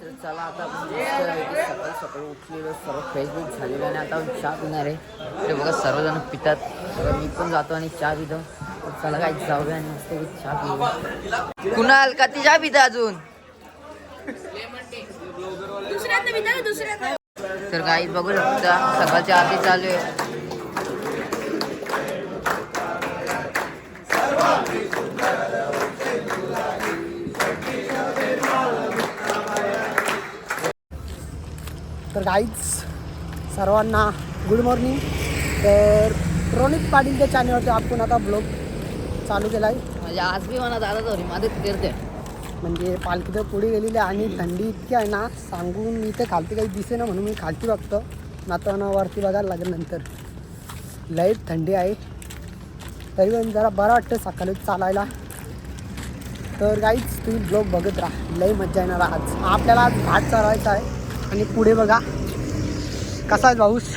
तर चला आता मस्तपैकी सकाळी सकाळी उठलेलो सर्व बीच झालेलो आणि आता चहा पिणार आहे. ते बघा सर्वजण पितात. मी पण जातो आणि चहा पितो. चला काय जाऊया आणि मस्त चहा पिऊ कुणाल का ती चहा पिता अजून? तर काही बघू शकता सकाळची आरती चालू आहे. तर गाईज सर्वांना गुड मॉर्निंग तर रोनित पाटीलच्या चॅनलवरती आपण आता ब्लॉग चालू केला आहे म्हणजे आज बी मला दादा तरी मदत करते म्हणजे पालखीचं पुढे गेलेली आहे आणि थंडी इतकी आहे ना सांगून मी इथे खालती काही दिसे ना म्हणून मी खालती बघतो. नाताना वरती बघायला लागेल नंतर. लय थंडी आहे. तरी पण जरा बरं वाटतं सकाळी चालायला. तर काहीच तुम्ही ब्लॉग बघत राहा. लय मजा येणार आज. आपल्याला आज घाट चालवायचा आहे. आणि पुढे बघा. कसा आहे पाऊस?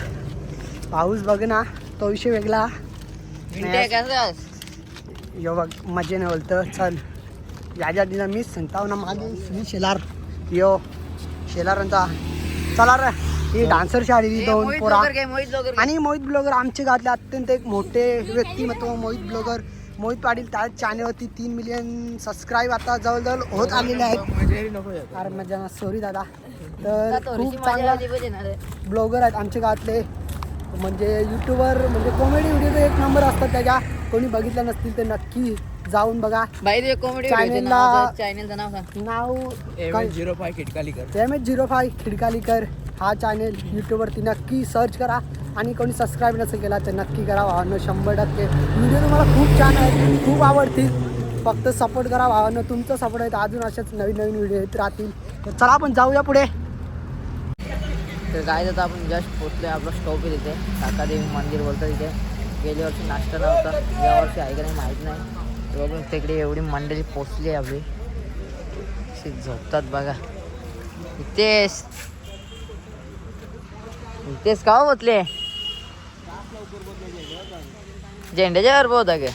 पाऊस बघ ना तो विषय वेगळा. यो बघ मजेने बोलतं. चल. याच्या दिना मीच सांगताव ना मागे श्री शेलार. यो शेलारांचा. चला रे. ही डान्सरची आलेली दोन पोरा. आणि मोहित ब्लॉगर आमच्या गावातले अत्यंत एक मोठे व्यक्तिमत्व मोहित ब्लॉगर. मोहित पाटील त्या चॅनलवरती तीन मिलियन सबस्क्राईब आता जवळजवळ होत आलेले आहेत. अरे मजा सॉरी दादा. तर खूप चांगला ब्लॉगर आहेत आमच्या गावातले म्हणजे यूट्यूबर म्हणजे कॉमेडी व्हिडिओ एक नंबर असतात त्याच्या. कोणी बघितलं नसतील तर नक्की जाऊन बघा. बाई तुझे कॉमेडी Channel ला- चॅनलचं नाव zero five Khitkalikar M H zero five Khidkalikar. हा चॅनेल यूट्यूबवरती नक्की सर्च करा. आणि कोणी सबस्क्राईब नसेल केला तर नक्की करा. भावांनो शंभर टक्के. व्हिडिओ तुम्हाला खूप छान आहेत खूप आवडतील. फक्त सपोर्ट करा. भावांनो तुमचा सपोर्ट आहे तर अजून असेच नवीन नवीन व्हिडिओ येत राहतील. तर चला आपण जाऊया पुढे. तर काय आता आपण जस्ट पोचलोय आपला स्टॉप आहे तिथे. काकादेवी मंदिर बोलतं तिथे. गेल्या वर्षी नाश्ता नव्हता. या वर्षी आहे का नाही माहीत नाही. बघून तिकडे एवढी मंडळी पोचली आहे आपली. अशी झोपतात बघा. इथेच. इथेच का हो बोतले झेंड्याच्या वर होता गे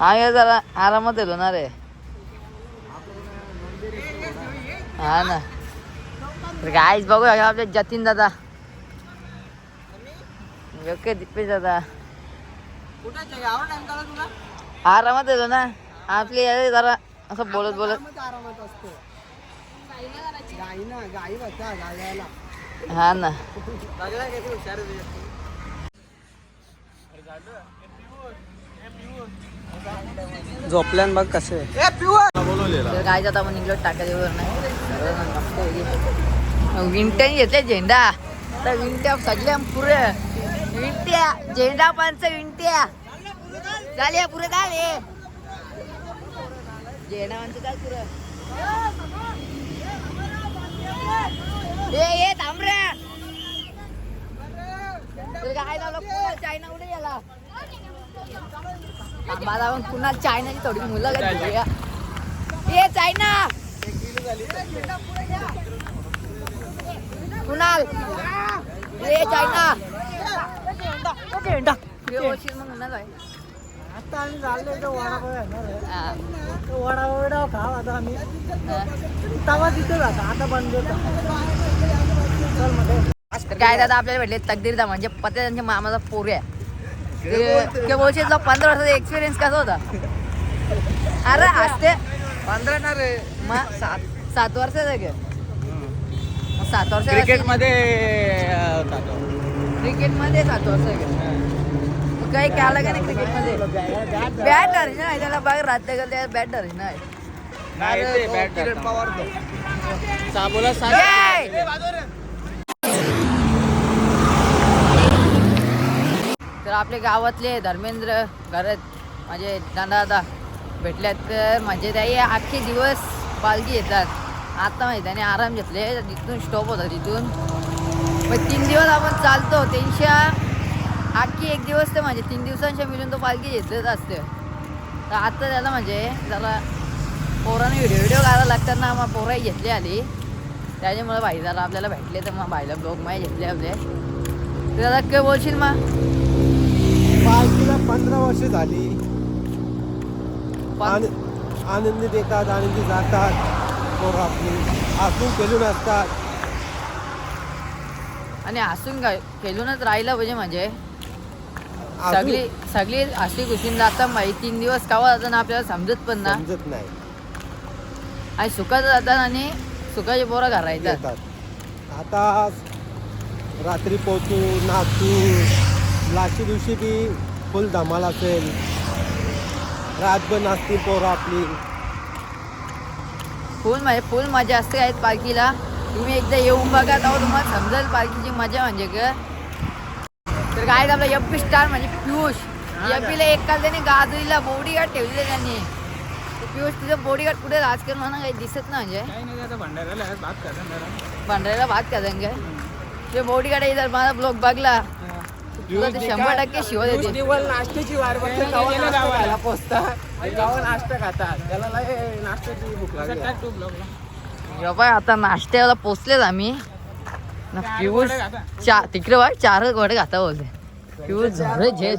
आम्ही जरा? आरामात येलो ना रे हा ना. तर गाईच बघू आपले जतीन दादा. ओके दिपेश दादा. आरामात येतो ना? आपली अरे जरा असं बोलत बोलत. आरामात असतो. हा ना. झोपल्यान बघ कसे. काय आता आपण निघलो टाकादेवर नाही विंट्याने घेतले झेंडा. तर विंट्या सगळ्या पुरे विंट्या झेंडा पानच विंट्या. झाले पुरे झाले झेंडा पंच चाल पुरे ए ए थांब रे. काय लावलं? पुन्हा चायना उडे याला. थांबा जाऊन पुन्हा चायनाची थोडी मुलं घेतली ए चायना. कुणाल? ए चायना. व्यवस्थित आता आम्ही चाललोय तो वडापाव येणार आहे. हा. तो वडापाव बिडापाव खाऊ आता आम्ही. हा. तवा तिथे जाता. आता बंद होता. चलमध्ये तर काय दादा आपल्याला भेटले तकदीरदा म्हणजे पते त्यांच्या मामाचा पोऱ्या ते बोलशील पंधरा वर्षाचा एक्सपिरियन्स कसा होता? अरे असते पंधरा ना रे मग सात सात वर्षाचा का? मग सात वर्ष क्रिकेटमध्ये होता तो. क्रिकेटमध्ये सात वर्ष मग काही केलं का नाही क्रिकेटमध्ये बॅटर ना त्याला बघ राहते का त्या बॅटर ना नाही ते बॅट किरण पवार तो. साबोला सात जय! तर आपले गावातले धर्मेंद्र घरात माझे दादा दादा भेटल्यात तर म्हणजे त्याही अख्खे दिवस पालखी येतात आता माहिती त्याने आराम घेतले. तिथून स्टॉप होता तिथून. मग तीन दिवस आपण चालतो त्यांच्या अख्खी एक दिवस ते म्हणजे तीन दिवसांच्या मिळून तो पालखी घेतलेच असते. तर आता त्याला म्हणजे जरा पोराने व्हिडिओ व्हिडिओ करायला लागतात ना मग पोराही घेतली आली त्याच्यामुळे भाई जरा आपल्याला भेटले तर मग भाईला ब्लॉग माही घेतले आपले तर दादा काय बोलशील मग? पालखीला पंधरा वर्ष झाली. आनंदीत येतात आनंदी जातात. पोरं आपली. हसून खेळून असतात. आणि हसून गा- खेळूनच राहिलं पाहिजे म्हणजे. सगळी सगळी हसी खुशीन जाता माहिती तीन दिवस कावा जाताना आपल्याला समजत पण ना. समजत नाही. आणि सुखाचं जातात आणि सुखाचे पोरं घरा येतात. आता रात्री पोचू नाचू लास्टच्या दिवशी बी फुल धमाल असेल. रातभर नाचतील पोरं आपली. फुल म्हणजे फुल मजा असते आहेत पालखीला तुम्ही एकदा येऊन बघा तेव्हा तुम्हाला समजेल पालखीची मजा म्हणजे ग. तर काय आपला एपी स्टार म्हणजे पियुष. एपीला एक काल त्याने गाजरीला बॉडी गार्ड ठेवलेले त्यांनी. पियुष तिथं बॉडी गार्ड कुठे राजकारण म्हणा काही दिसत ना म्हणजे? भंडाऱ्याला भात. भांडायला भात का ते बॉडी जर माझा ब्लॉग बघला तुला ते शंभर टक्के शिवा देते दिवस नाश्त्याची वाट बघते गावात नाश्ता खायला पोचतात. गावात नाश्ता खातात. त्याला लय नाश्त्याची भूक लागली बाबा आता नाश्त्याला पोचलेच आम्ही. ना पियुष चा तिकडे बघ चार वडे खाता बोलते. पियुष झालं झे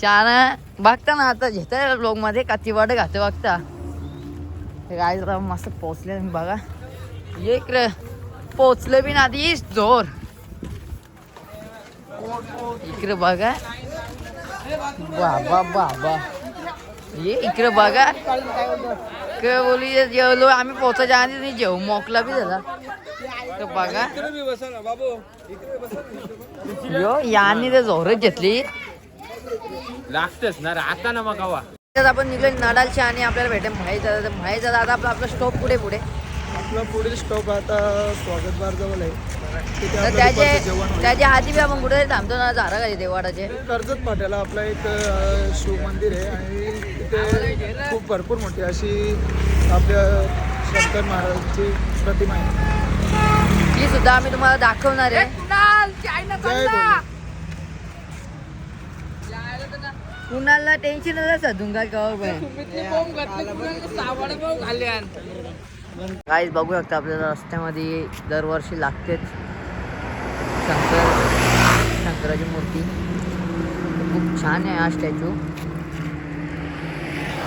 चार बघता ना आता घेता ब्लॉगमध्ये काती वडे खाते बघता. काय जरा मस्त पोचले बघा. इकडे. पोचलं बी ना आधी जोर. इकडे बघा. बाबा बाबा ये इकडे बघा. काय बोली जेवलो आम्ही पोचायच्या आधी जेव मोकला बी झाला. तर बघा. यो यांनी ते जोरच घेतली. लागतेच ना आता ना मग आपण निघलो नडालच्या आणि आपल्याला भेटेल तर म्हणायचं आता आपला आपला स्टॉप पुढे पुढे? आपला पुढील स्टॉप आता स्वागत बार जवळ आहे. त्याचे. त्याच्या आधी बी आपण कुठे थांबतो ना झारा खाली देवाडाचे. कर्जत फाट्याला आपलं एक अ, शिवमंदिर आहे आणि तिथे खूप भरपूर मोठी अशी आपल्या शंकर महाराजांची प्रतिमा आहे. ती सुद्धा आम्ही तुम्हाला दाखवणार आहे. कुणाला? टेन्शन सधून काय काहीच बघू शकता आपल्याला रस्त्यामध्ये दरवर्षी लागतेच शंकर शंकराची मूर्ती. खूप छान आहे हा स्टॅच्यू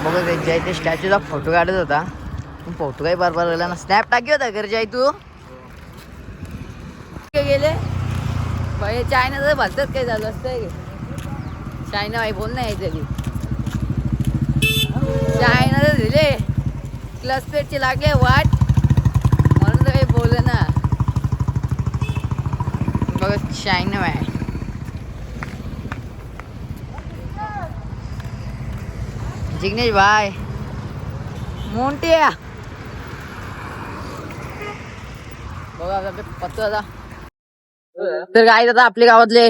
बघा ते जय ते स्टॅच्यूचा फोटो काढत होता. पण फोटो काही बरोबर गेला ना स्नॅप टाकी होता घरच्या जय तू. गेले. बाई चायनाचं भलतच काही झालं असतं चायना बाई बोल नाही तरी चायनाचं दिले. क्लस प्लेटचे लागले वाट. म्हणून तर काही बोल ना. बघा चायना बाय जिग्नेश भाई मोंटिया बघा आपले पत्तो आता. तर काय आता आपल्या गावातले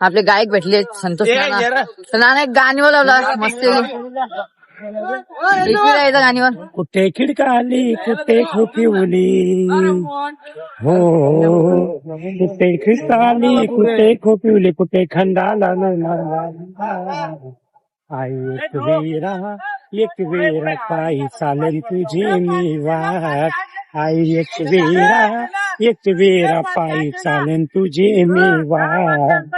आपले गायक भेटले संतोष नाना. एक गाणी बोलावला मस्त गाणीवर कुठे खिडकाली कुठे खोपिवली हो. कुठे खिडकाली कुठे खोपिवली कुठे खंडाला आई एक वेरा एक वेरा पायी चालेल तुझी मी वाट आई एक वेरा एक वेरा पायी चालेल तुझी मी वाट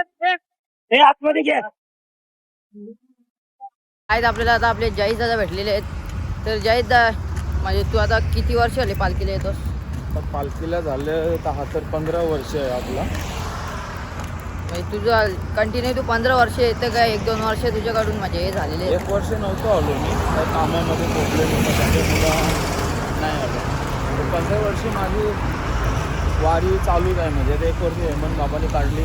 हे आतमध्ये घ्या आहेत आपल्याला आता आपले जयीद दादा भेटलेले आहेत. तर जयीद दा म्हणजे तू आता किती वर्ष आले पालखीला येतोस? आता पालखीला झालं दहा तर पंधरा वर्ष आहे आपला. म्हणजे तुझं कंटिन्यू तू पंधरा वर्ष येतं काय एक दोन वर्ष तुझ्याकडून म्हणजे हे झालेले आहेत. एक वर्ष नव्हतं आलो मी. त्या कामामध्ये प्रॉब्लेम होता त्याच्यामुळं नाही आलो. तर पंधरा वर्षी माझी वारी चालूच आहे. म्हणजे एक वर्षी हेमंत बाबांनी काढली.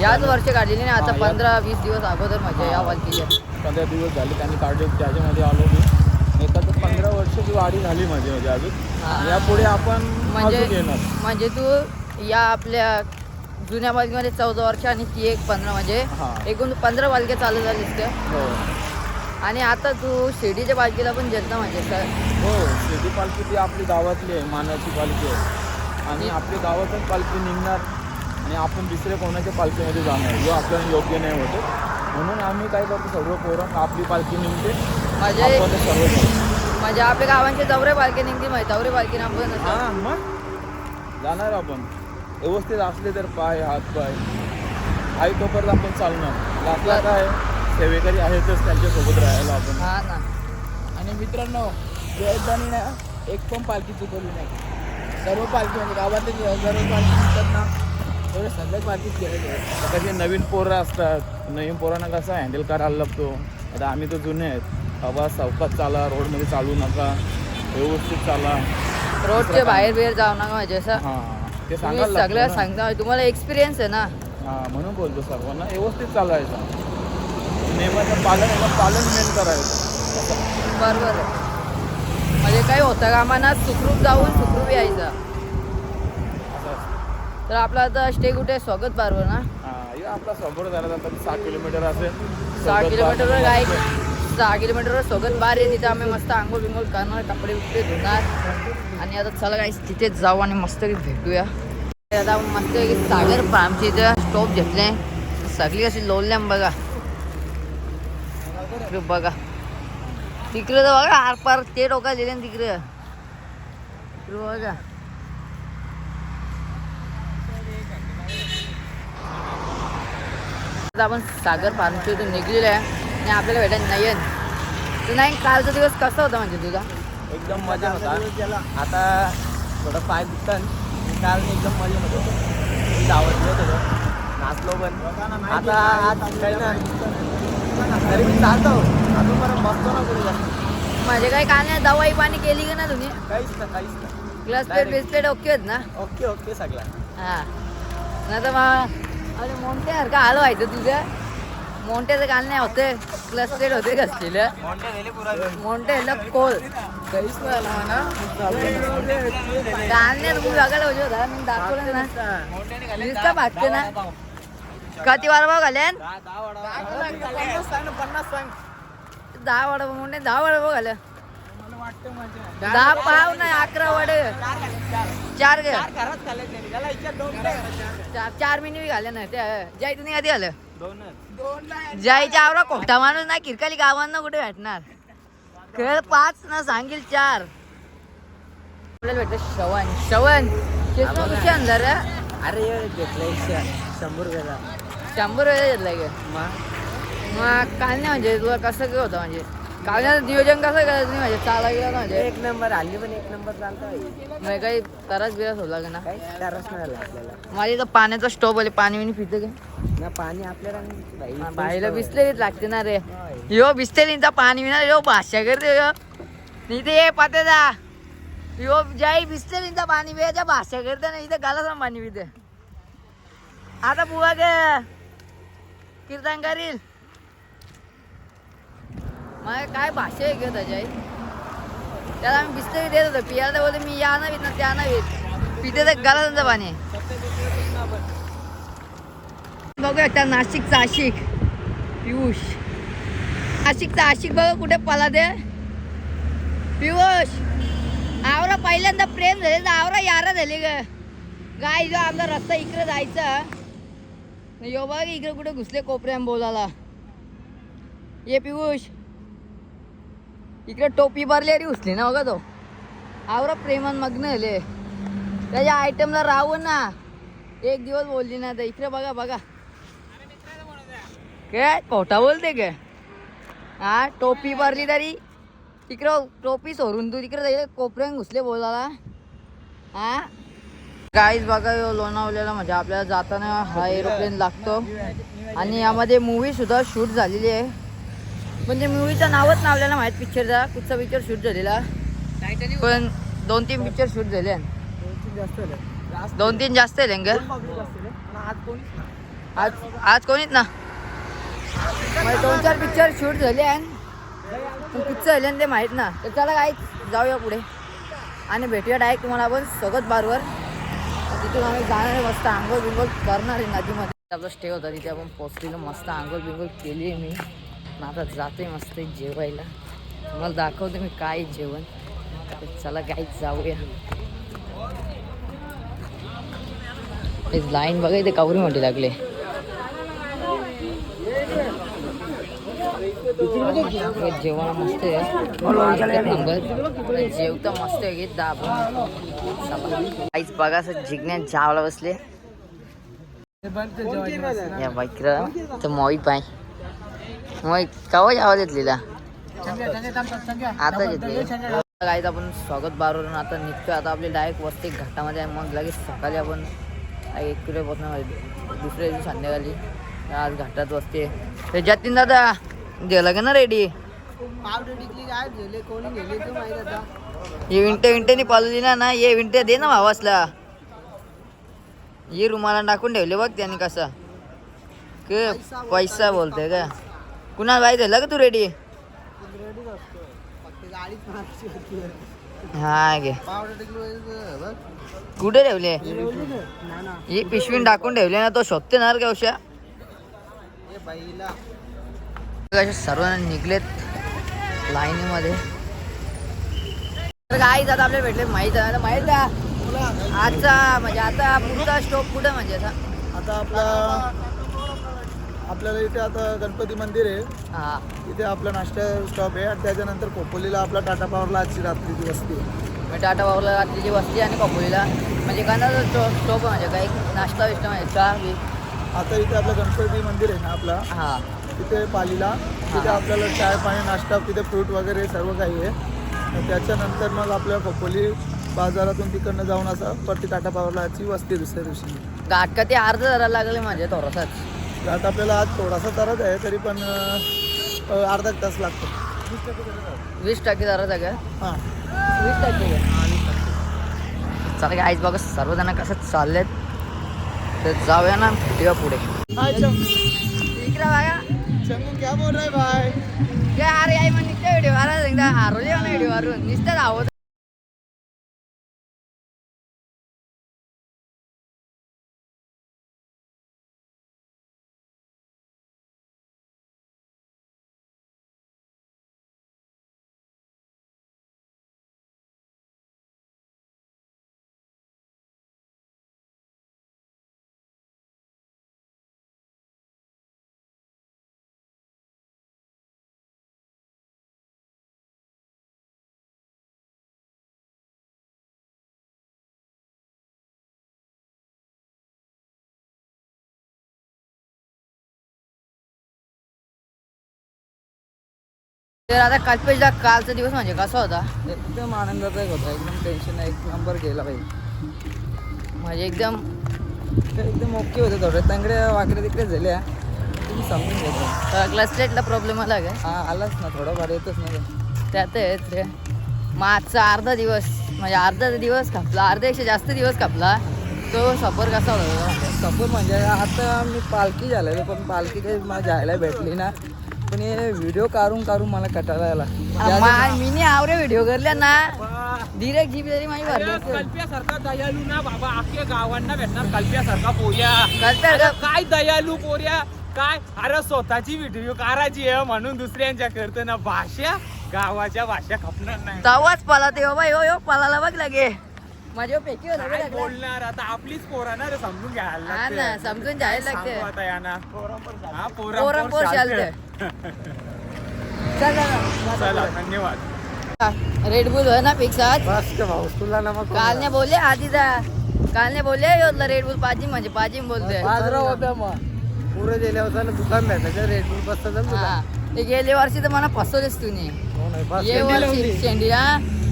याच वर्ष काढलेली ना आता पंधरा वीस दिवस अगोदर म्हणजे या पालखीच्या पंधरा दिवस झाले त्यांनी काढले त्याच्यामध्ये आलो मी. तर पंधरा वर्षाची वारी झाली माझी म्हणजे अजून. यापुढे आपण म्हणजे म्हणजे तू या आपल्या जुन्या पालखीमध्ये चौदा वर्ष आणि ती एक पंधरा म्हणजे. एकूण पंधरा पालख्या चालू झालीस त्या हो. आणि आता तू शिर्डीच्या पालखीला पण जेत ना म्हणजे काय हो शेती पालखी ती आपली गावातली आहे मानाची पालखी आहे. आणि आपली गावातच पालखी निघणार. आणि आपण दुसऱ्या कोणाच्या पालखीमध्ये जाणार? जो आपल्याला योग्य नाही होते म्हणून आम्ही काय करतो सर्व पोरं आपली पालखी निघते. म्हणजे आपण ते सर्व करतो. म्हणजे आपल्या गावांचे दौरे पालखी निघते माहिती दौरे पालखीने आपण हा मग? जाणार आपण. व्यवस्थित असले तर पाय हात पाय. आई तोपर्यंत आपण चालणार. लागला काय? सेवेकरी आहेतच त्यांच्यासोबत राहायला आपण. हा ना. आणि मित्रांनो जयदानी ना एक पण पालखी चुकवली नाही. सर्व पालखी म्हणजे गावातले सर्व पालखी असतात ना आता कसे नवीन पोरं असतात नवीन पोरांना कसं हँडल करायला लागतो? आता आम्ही तर जुने आहेत. बाबा चौकात चाला रोडमध्ये चालू नका. व्यवस्थित चाला. रोडच्या बाहेर बिहेर जाऊ नका म्हणजे असं. हां ते सांगायला लागतं सगळं. सांगता तुम्हाला एक्सपिरियन्स आहे ना. हां म्हणून बोलतो सर्वांना व्यवस्थित चालायचं. नियमाचं पालन आहे पालन मेन करायचं. बरोबर आहे. म्हणजे काही होतं कामाना सुखरूप जाऊन सुखरूप यायचं. तर आपला आता स्टे कुठे? स्वागत बारवर ना हां आपला समोर झाला सहा किलोमीटर असेल सहा किलोमीटरवर काय सहा किलोमीटरवर सोबत बार आहे. तिथे आम्ही मस्त आंघोळ बिंघोळ करणार कपडे बिपडे धुणार. आणि आता चला काही तिथेच जाऊ आणि मस्त भेटूया. आता मस्त सागर आमच्या इथं स्टॉप घेतले. सगळी अशी लोलल्या बघा. इकडे बघा. तिकडे तर बघा आर पार ते डोका दिले तिकडे. इकडे बघा. आपण सागर फार्मच्या इथून निघलेलो आहे. आणि आपल्याला भेटायला नयन. तर नाही कालचा दिवस कसा होता म्हणजे तुझा? एकदम मजा होता. आता थोडं पाय दुखतात काल एकदम मजा होतो. धावत होतो. नाचलो पण. आता आज काही ना तरी मी चालतो. अजून परत बसतो ना कुठे जास्त म्हणजे काही काल नाही दवाई पाणी केली का ना तुम्ही? काहीच ना काहीच ना ग्लास प्लेट बिस्प्लेट ओके आहेत ना? ओके ओके सगळा. हा. नाही तर मग अरे मोंटे सारखं आलं व्हायचं तुझं. मोंट्याचं काल नाही होते. प्लेट होते घसलेलं. मोंटे ह्याला कोल काहीच नाही आला म्हणा काल नाही तुम्ही बघायला पाहिजे होता. मी दाखवलं ना. नुसतं भागते ना? किती वार बघ घाल्यान पन्नास सांग ना पन्नास सांग. दहा वडा मोठे दहा वडा घाल्या दहा पाव नाही अकरा वडे. चार दोन चार चार मिनिट बी घाले ना ते जाई तुम्ही कधी आलं. जायच्या आवरा कोठा माणूस ना किरकाली गावांना कुठे भेटणार? खेळ पाच ना सांगील चार. आपल्याला भेटत श्रवण. चष्मा कशी अंधार अरे घेतलंय शंभर रुपयाचा शंभर वेळा घेतलाय गे. मग मग काल नाही म्हणजे तुला कसं काय होतं म्हणजे? काल नियोजन कसं करायचं नाही म्हणजे चाला गेला ना म्हणजे. एक नंबर हल्ली पण एक नंबर चालतो मग काही तरच बिरस होला का ना. काही तरच नाही आला आपल्याला. माझ्या इथं पाण्याचा स्टॉप आले. पाणी बिणी पितं का? ना पाणी आपल्याला नाही बाई. बाईला बिस्लेरीच लागते ना रे. यो बिस्लेरीचा पाणी विना यो भाषा करते यो. इथे ये पाते जा. यो जाई बिस्लेरीचा पाणी पियाच्या भाषा करते ना इथे गाला पाणी पिते. आता बुवा गे. कीर्तन करील. मग काय भाषा आहे घेत त्याच्या त्याला आम्ही बिस्तरी देत होतो. पियाला बोलतो बोलते मी या नावीत ना त्या नावीत. पिते तर गाला पाणी. बघूया त्या नाशिकचा आशिक. पियुष. नाशिकचा आशिक बघ कुठे पला दे पियुष. आवरा पहिल्यांदा प्रेम झाले तर आवरा यारा झाली ग. गाय जो आमचा रस्ता इकडे जायचा. यो बघ इकडे कुठे घुसले कोपऱ्या बोलायला. ये पियुष. इकडे टोपी भरली अरे घुसली ना बघा तो. आवरा प्रेमान मग्न झाले. त्याच्या आयटमला राहू ना. एक दिवस बोलली ना तर इकडे बघा बघा. काय पोटा बोलते काय हा टोपी भरली तरी. तिकडं टोपी सोडून तू तिकडे जाईल घुसले बोलायला. हा? काहीच बघा लोणावल्याला म्हणजे आपल्याला जाताना हा एरोप्लेन लागतो. आणि यामध्ये मूवी सुद्धा शूट झालेली आहे. म्हणजे मूवीचं नावच ना आपल्याला माहीत पिक्चरचा कुठचा पिक्चर शूट झालेला. पण दोन तीन पिक्चर शूट झाले. दोन तीन जास्त आहे ना आज. आज कोणीच ना म्हणजे दोन चार पिक्चर शूट झाले आणि पिक्चर झाले ते माहीत ना तर चला काय जाऊया पुढे. आणि भेटूया डायरेक्ट तुम्हाला आपण सोबत बारवर. तिथून आम्ही जाणार आहे मस्त आंघोळ बिंघोळ करणार आहे नदीमध्ये. आपला स्टे होता तिथे आपण पोचलेलो मस्त आंघोळ बिंघोळ केली आहे मी. आता जातोय मस्त जेवायला. तुम्हाला दाखवते मी काय जेवण. चला काय जाऊया. लाईन बघा इथे कावरी मोठी लागले. जेवण मस्त आहे. नंबर जेवता मस्त आहे काहीच बघा असं जिग्ण्यात जावला बसले. या बाईकला. तर मोहित बाई कवा आवाज येतलेला आता येते गाईज आपण स्वागत बारवरून आता निघतोय. आता आपली डायरेक्ट वस्ती घाटामध्ये आहे. मग लगेच सकाळी आपण एक किलो पोचणार दुसऱ्या दिवशी संध्याकाळी. आज घाटात वस्ती आहे. ते जतीन दादा गेला का ना रेडी आता. ये विंटे विंटेनी पालवली ना ना? ये विंटे दे ना भावासला. ये रुमाला टाकून ठेवले बघ त्याने कसा. क पैसा बोलतोय का? कुणाला बाई झालं का तू रेडी हा घे. कुठे ठेवले? ही पिशवीन टाकून ठेवले ना तो शोधते ना रे का उशा कसे सर्वजण निघलेत लाईनीमध्ये. तर काय आता आपल्याला भेटले माहीत आहे आता माहीत आहे? आजचा म्हणजे आता पुढचा स्टॉप कुठं म्हणजे आता? आता आपला आपल्याला इथे आता गणपती मंदिर आहे. हा. इथे आपला नाश्ता स्टॉप आहे आणि त्याच्यानंतर खोपोलीला आपला टाटा पॉवरला आजची रात्रीची वस्ती आहे. मी टाटा बाबूला रात्रीची वस्ती आणि कपोलीला म्हणजे कांदा स्टॉप स्टॉप म्हणजे काही नाश्ता विष्टा म्हणजे चहा बी आता इथे आपलं गणपती मंदिर आहे ना आपला. हा. तिथे पालीला. तिथे आपल्याला चाय पाणी नाश्ता तिथे फ्रूट वगैरे सर्व काही आहे. आणि त्याच्यानंतर मग आपल्या खोपोली बाजारातून तिकडनं जाऊन असं परती टाटा पॉवरला आजची वस्ती आहे दुसऱ्या दिवशी. गाठ का ते अर्ध जरा लागले म्हणजे थोडासाच. त्यात आपल्याला आज थोडासा तरच आहे तरी पण अर्धा एक तास लागतो. वीस टक्के जरा सगळं हां. वीस टक्के चला काय बघा सर्वजण कसं चाललेत तर जाऊया ना भेटूया पुढे. बघा. चंगू क्या बोल रहे भाई? काय अरे आई मग व्हिडिओ मारा एकदा हरवले ना व्हिडिओ मारून तर आता कल्पेशला कालचा दिवस म्हणजे कसा होता? एकदम आनंदाचा एक होता. एकदम टेन्शन नाही. एक नंबर गेला पाहिजे म्हणजे एकदम एकदम ओके होते थोडे. तांगडे वाकडे तिकडे झाल्या. तुम्ही समजून घेतो क्लासलेटला प्रॉब्लेम आला का हा आलाच ना. थोडंफार येतच ना ते. त्यात येत रे. मग आजचा अर्धा दिवस म्हणजे अर्धा दिवस कापला अर्ध्यापेक्षा जास्त दिवस कापला तो सफर कसा होता? सपोज म्हणजे आता मी पालखी झालेलो पण पालखी काही मला जायला भेटली ना. पण हे व्हिडिओ काढून काढून मला कटायला आला. मा- मीनी आवरे व्हिडिओ करल्या ना. डिरेक्ट जीबी तरी माझी भरली. कल्प्यासारखा दयालू ना बाबा. अख्ख्या गावांना भेटणार कल्प्यासारखा पोऱ्या कळतंय अरे का? काय दयालू पोऱ्या काय? अरे स्वतःची व्हिडिओ करायची आहे म्हणून दुसऱ्यांच्या करतो ना भाषा. गावाच्या भाषा खपणार नाही. तवाच पला ते बाबा यो यो पलाला बघ लगे. माझ्या पेकी. बोलणार आता? आपलीच पोरा ना रे समजून घ्यायला हा समजून जायला सांगू लागते. आता यांना? हा पोरं पोरं पोर चालते चल चला. धन्यवाद. रेड बुल होय ना पिक्सात बस के भाऊ तुला ना मग काल ने बोलले आधी दा काल ने बोलले योतला रेड बुल पाजी म्हणजे पाजी बोलतोय. बाजरा होता मग. पुढे गेल्यावर झालं दुकान भेटायचं रेट बसता हा ते गेले वर्षी तर मला फसवलेस तुम्ही हो नाही, बस. ये वर्षी. शेंडी हा.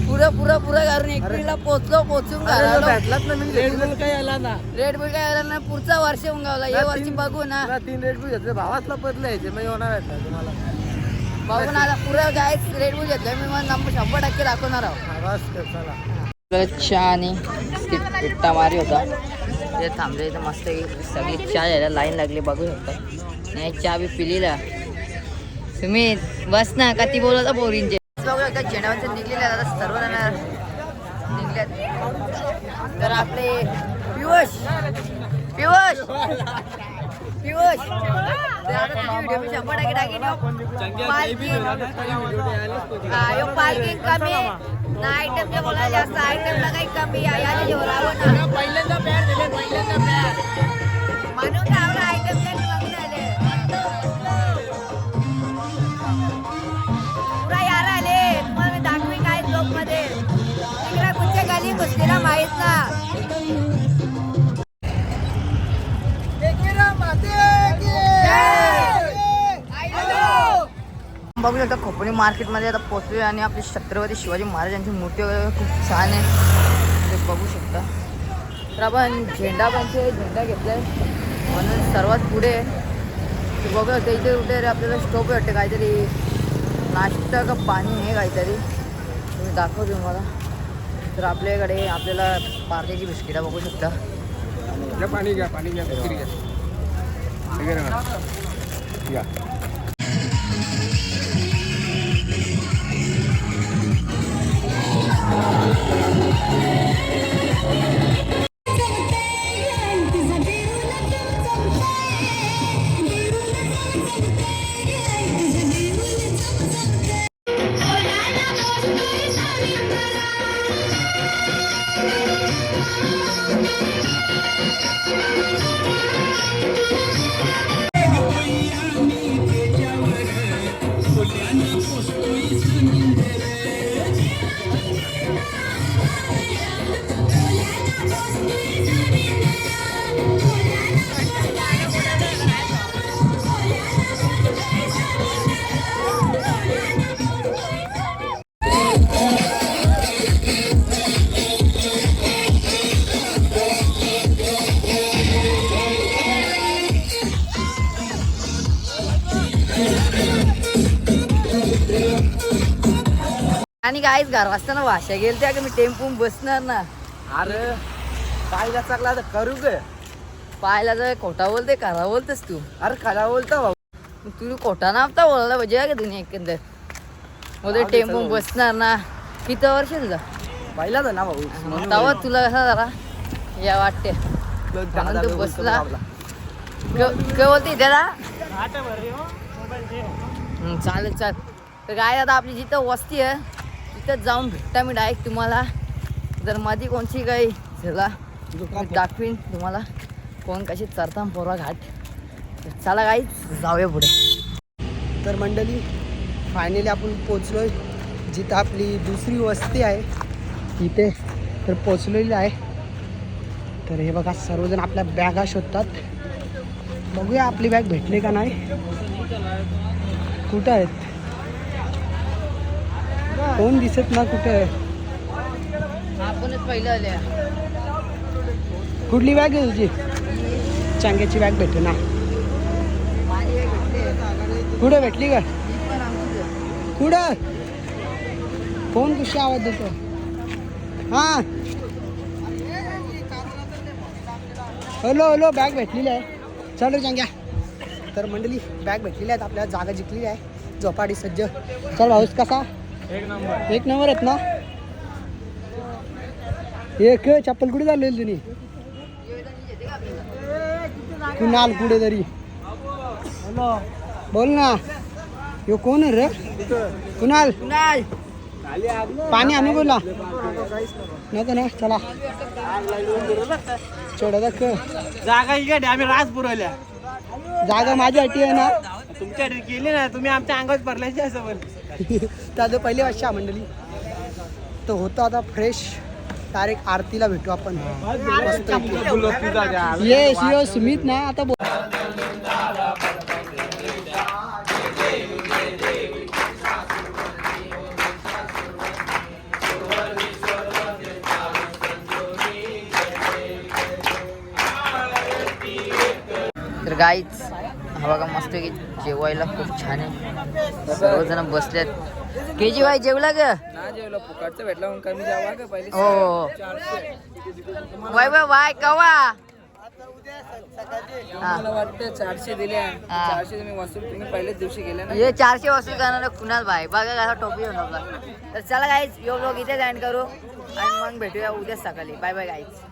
पुरं पुरं पुरं पोचलो पोचून अरे घालवलो भेटलाच ना मी बिल काही आला ना? रेड बुल काय आलं ना? पुढचा वर्ष उंगावला ये वर्षी बघू ना. तीन रेट बिल घेतले. भावातला बदले यायचे. मग होणार भेटला तुम्हाला. बघून आता पुरं काय रेड बुल घेतलं मी मला नंबर शंभर टक्के दाखवणार आहोत. चहा आणि पिट्टा मारी होता. ते थांबले इथं मस्त सगळी चहा यायला लाईन लागली बघू शकता नाही चहा बी पिलीला. तुम्ही बस ना का ती बोलत बोरींचे बघू एकदा चेंडावरचे निघलेले आहेत आता सर्व जण निघल्यात तर आपले पियुष पियुष पियुष. व्हिडिओ शंभर टक्के पार्किंग यो कमी. ना आयटमच्या कोणाला जास्त आयटमला काही कमी. आहे पहिल्यांदा पॅर कुठच्या गाली माहीत ना. बघू शकता खोपोली मार्केटमध्ये आता पोचले आणि आपली छत्रपती शिवाजी महाराजांची मूर्ती वगैरे खूप छान आहे. ते बघू शकता. तर आपण झेंडा पण झेंडा घेतलाय. म्हणून सर्वात पुढे ते बघूया इथे कुठे रे आपल्याला स्टॉप वाटते काहीतरी. नाश्ता का पाणी आहे काहीतरी. तुम्ही दाखवतो तुम्हाला तर आपल्याकडे आपल्याला पार्लेची बिस्किटा बघू शकता. पाणी घ्या पाणी घ्या बिस्किट घ्या. आणि काहीच घर असताना भाषा गेल त्या की मी टेम्पो बसणार ना. अरे काय चाकला तर करू ग. पाहायला जर खोटा बोलते खरा बोलतेस तू. अरे खरा बोलतो भाऊ मग तू खोटा नापता बोलायला पाहिजे का दुनिया एकंदर. मध्ये हा, टेम्पो बेचारा बसणार ना. किती वर्ष तुझा. पहिलाच आहे ना भाऊ तवा तुला कसा जरा या वाटते तो तू बसला. आपला. काय बोलते त्याला हं, चालेल चाल तर काय आता आपली जिथं वस्ती आहे तिथं जाऊन भेटता मी डायरेक्ट तुम्हाला. जर मध्ये कोणची काही झाला दाखवीन तुम्हाला कोण कशी चरता पोरा घाट. चला काहीच जाऊया पुढे. तर मंडळी फायनली आपण पोचलोय. जिथं आपली दुसरी वस्ती आहे तिथे तर पोचलेली आहे. तर हे बघा सर्वजण आपल्या बॅगा शोधतात. बघूया आपली बॅग भेटली का नाही. कुठं आहेत? कोण दिसत ना कुठे आहे? आपणच पहिलं आले कुठली बॅग आहे तुझी? चांग्याची बॅग भेटे ना. कुठे भेटली का कुठं? फोन कशी आवाज देतो हां. हॅलो हॅलो बॅग भेटलेली आहे. चलो चांग्या. तर मंडळी बॅग भेटलेली आहेत आपल्याला जागा जिंकलेली आहे. झोपाडी सज्ज. चल भाऊस कसा? एक नंबर. एक नंबर आहेत ना? एक चप्पल कुठे चाललेली तुम्ही कुणाल कुठे तरी. बोल ना. यो कोण आहे रे? कुणाल? पाणी आणू बोला. नको ना चला. छोडा दाख जागा इकडे आम्ही राज पुरवल्या. जागा माझ्यासाठी आहे ना. तुमच्या केली ना तुम्ही आमच्या अंगात भरल्याची असं पण आता पहिली वर्षा मंडळी. तर होतो आता फ्रेश डायरेक्ट आरतीला भेटू आपण. येस येस सुमित ना आता बोल. तर गाईच बघा मस्त की जेवायला खूप छान आहे. सर्वजण बसल्यात के जी वाय जेवला ग? ना जेवलं फुकाटचं भेटलं म्हणून कमी जावा का पहिले हो वाय वाय वाय कवा? हा. मला वाटतं चारशे दिले. हा. चारशे तुम्ही वसूल तुम्ही पहिल्याच दिवशी गेले ना? हे चारशे वसूल करणार कुणाल भाई. बघा कसा टोपी होणार तर चला गाईच यो लोक इथे जॉईन करू. आणि मग भेटूया उद्या सकाळी. Bye bye गाईच